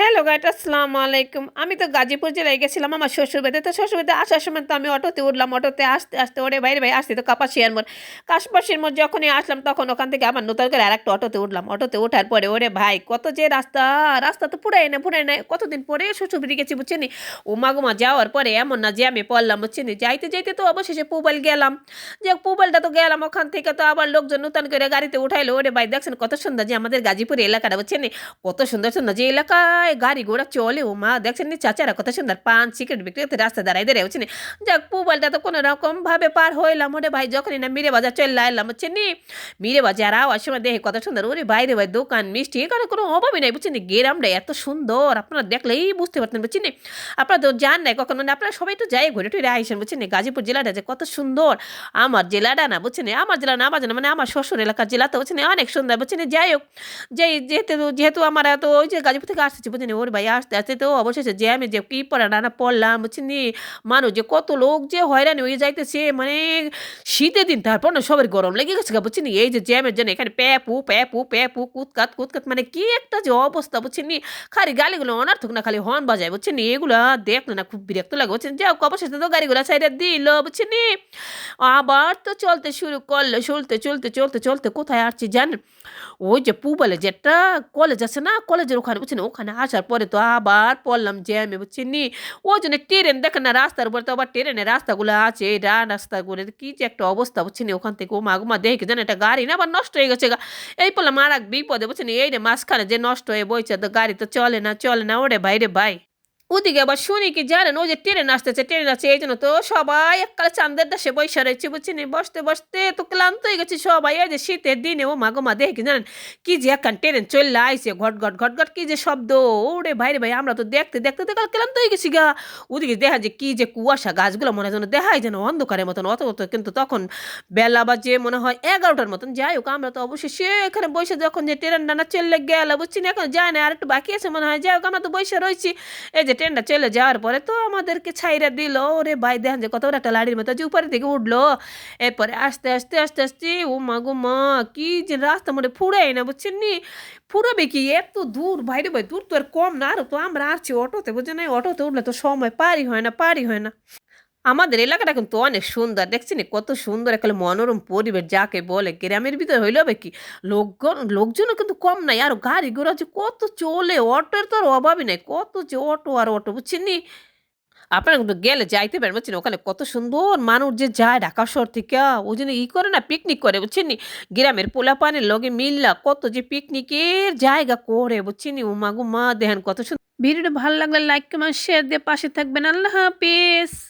Hey, hello gait আসসালামু আলাইকুম। আমি তো গাজীপুর জেলায় গেছিলাম আমার শ্বশুর বাড়িতে। তো শ্বশুর বাড়িতে আসার সময় তো আমি অটোতে উঠলাম, অটোতে আসতে আসতে, ওরে বাইরে ভাই আসতে তো কাপাসিয়ার মোড়। কাশপাশির মোড় যখনই আসলাম তখন ওখান থেকে আবার নতুন করে আর একটা অটোতে উঠলাম। অটোতে ওঠার পরে, ওরে ভাই, কত যে রাস্তা রাস্তা তো পুরাই না পুরাই না। কতদিন পরে শ্বশুর বাড়ি গেছি বুঝছেনি? মাগুমা যাওয়ার পরে এমন না যে আমি পড়লাম বুঝছেনি। যাইতে যাইতে তো অবশেষে পুবাইল গেলাম। যে পুবাইলটা তো গেলাম। ওখান থেকে তো আবার লোকজন নতুন করে গাড়িতে উঠাইলো। ওরে ভাই, দেখছেন কত সুন্দর যে আমাদের গাজীপুর এলাকাটা বুঝছেন? কত সুন্দর সুন্দর যে এলাকায় গাড়ি ঘোড়া চলে ও মা দেখছেন চাচারা কত সুন্দর পান সিগারেট বিক্রি করতে রাস্তা দাঁড়াই দাঁড়াই হচ্ছে যাক পুবালটা তো কোনো রকম ভাবে পার হইলাম ওরে ভাই যখনই না মিরে বাজার চলে আইলাম হচ্ছে নি মিরে বাজার আওয়ার সময় দেখে কত সুন্দর ওরে বাইরে ভাই দোকান মিষ্টি এখানে কোনো অভাবই নাই বুঝছেন গেরামটা এত সুন্দর আপনারা দেখলেই বুঝতে পারতেন বুঝছেন আপনারা তো জান নাই কখনো না আপনারা সবাই তো যাই ঘুরে টুরে আইসেন বুঝছেন গাজীপুর জেলাটা যে কত সুন্দর আমার জেলাটা না বুঝছেন আমার জেলা না আমার জেলা মানে আমার শ্বশুর এলাকার জেলা তো বুঝছেন অনেক সুন্দর বুঝছেন যাই হোক যেই যেহেতু যেহেতু আমার এত ওই যে গাজীপুর থেকে আসতেছি বুঝছেন ওর ভাই আসতে আসতে তো অবশেষে যে আমি যে কী পড়া, না পড়লাম বুঝছেন মানুষ যে কত লোক যে হয়রানি হয়ে যাইতেছে মানে শীতের দিন, তারপর না সবার গরম লেগে গেছে গা বুঝছেন এই যে জ্যামের জন্য এখানে প্যাপু প্যাপু প্যাপু, কুৎকাত কুতকাত মানে কি একটা যে অবস্থা বুঝছেন খালি গালিগুলো অনার্থক না, খালি হর্ন বাজায় বুঝছেন এগুলো দেখলে না খুব বিরক্ত লাগে বুঝছেন যাও অবশেষে তো গাড়িগুলো সাইডে দিল বুঝছেন আবার তো চলতে শুরু করল, চলতে চলতে চলতে চলতে কোথায় আসছি জানেন? ওই যে পুবালে যেটা কলেজ আছে না কলেজের ওখানে বুঝছেন ওখানে আসার পরে তো আবার পড়লাম জ্যামে বুঝছেন নি ওই জন্য ট্রেন দেখেন না রাস্তার উপরে তো আবার ট্রেনের রাস্তাগুলো আছে রা রাস্তাগুলো কি যে একটা অবস্থা বুঝছেন ওখান থেকে ও মাগুমা দেখে জানেন একটা গাড়ি না আবার নষ্ট হয়ে গেছে। এই পড়লাম আর এক বিপদে বুঝছেন এই রে মাঝখানে যে নষ্ট হয়ে বইছে তো গাড়ি তো চলে না চলে না ওরে ভাই রে ভাই ওদিকে আবার শুনি কি জানেন, ওই যে ট্রেন আসতেছে, ট্রেন আসছে, এই জন্য তো সবাই এককালে চান্দের দেশে বৈশা রয়েছে বুঝছি বসতে বসতে তো ক্লান্ত হয়ে গেছে সবাই। এই যে শীতের দিনে, ও মাগো মা, দেখে জানেন, কি যে একখান ট্রেন চললে আইসে ঘট ঘট ঘট ঘট, কি যে শব্দ, ওরে ভাই ভাই, আমরা তো দেখতে দেখতে দেখতে ক্লান্ত হয়ে গেছি গা। ওদিকে দেখা যে কি যে কুয়াশা, গাছগুলো মনে হয় যেন দেখাই যেন অন্ধকারের মতন অত অত কিন্তু তখন বেলা বা যে মনে হয় এগারোটার মতন। যাই হোক, আমরা তো অবশ্যই এখানে বসে যখন যে ট্রেন ডানা চললে গেল বুঝছি না এখন যায় না, আর একটু বাকি আছে মনে হয়। যাই হোক, আমরা তো বসে রয়েছি। এই যে ট্রেনটা চলে যাওয়ার পরে তো আমাদেরকে ছাইরা দিল, ওরে ভাই, দেখেন যে কত একটা লাড়ির মতো যে উপরের দিকে উঠল। এরপরে আস্তে আস্তে আস্তে আস্তে ও মা গো মা, কি যে রাস্তা মোটে ফুড়াই না, বুঝছেন নি? ফুরাবে কি? এত দূর বাইরে ভাই, দূর তো আর কম না, আর তো আমরা আসছি অটোতে বুঝছেন না অটোতে উঠলে তো সময় পারি হয় না পারি হয় না। আমাদের এলাকাটা কিন্তু অনেক সুন্দর। দেখছি না? কত সুন্দর একটা মনোরম পরিবেশ যাকে বলে গ্রামের ভিতরে হইলে হবে কি? লোকজন, লোকজনও কিন্তু কম নাই। আর গাড়ি ঘোড়া যে কত চলে, অটোর তো আর অভাবই নাই। কত যে অটো আর অটো, বুঝছেন নি? আপনারা কিন্তু গেলে যাইতে পারেন, বুঝছেন ওখানে কত সুন্দর মানুষ যে যায় ঢাকা শহর থেকে। ওই জন্য ই করে না পিকনিক করে, বুঝছেন নি? গ্রামের পোলাপানের লগে মিললা কত যে পিকনিকের জায়গা করে, বুঝছেন নি? উমা গুমা দেখেন কত সুন্দর ভিডিওটা ভালো লাগলে লাইক কমেন্ট শেয়ার দিয়ে পাশে থাকবেন। আল্লাহ হাফিজ।